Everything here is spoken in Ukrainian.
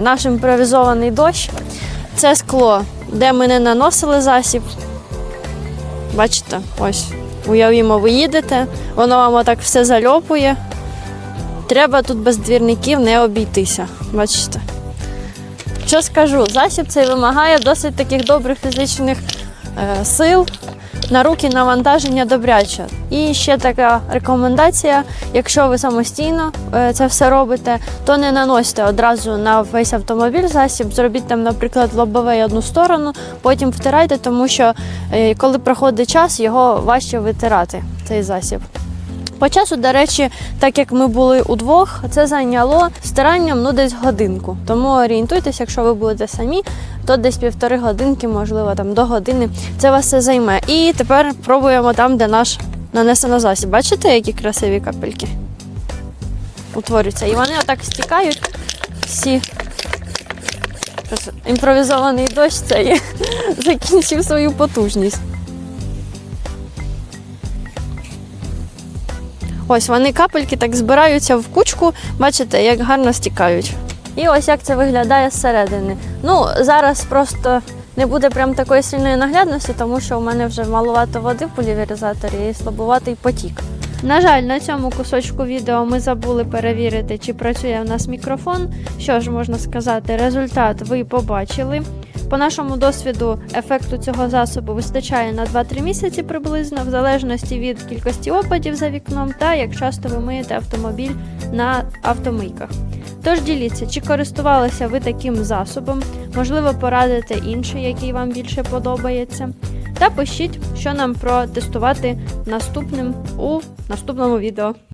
Наш імпровізований дощ це скло, де ми не наносили засіб. Бачите, ось. Уявімо, ви їдете, воно вам отак все зальопує. Треба тут без двірників не обійтися. Бачите. Що скажу, засіб цей вимагає досить таких добрих фізичних е, сил. На руки навантаження добряче. І ще така рекомендація: якщо ви самостійно е, це все робите, то не наносьте одразу на весь автомобіль засіб. Зробіть там, наприклад, лобовий одну сторону, потім втирайте, тому що е, коли проходить час, його важче витирати, цей засіб. По часу, до речі, так як ми були удвох, це зайняло стиранням ну десь годинку. Тому орієнтуйтесь, якщо ви будете самі, то десь півтори годинки, можливо, там до години. Це вас все займе. І тепер пробуємо там, де наш нанесено засіб. Бачите, які красиві капельки утворюються. І вони отак стікають всі. Імпровізований дощ цей закінчив свою потужність. Ось вони капельки так збираються в кучку, бачите, як гарно стікають. І ось як це виглядає зсередини. Ну, зараз просто не буде прям такої сильної наглядності, тому що у мене вже малувато води в пуліверизаторі і слабуватий потік. На жаль, на цьому кусочку відео ми забули перевірити, чи працює в нас мікрофон. Що ж можна сказати, результат ви побачили. По нашому досвіду ефекту цього засобу вистачає на 2-3 місяці приблизно, в залежності від кількості опадів за вікном та як часто ви миєте автомобіль на автомийках. Тож діліться, чи користувалися ви таким засобом, можливо, порадите інший, який вам більше подобається. Та пишіть, що нам протестувати наступним у наступному відео.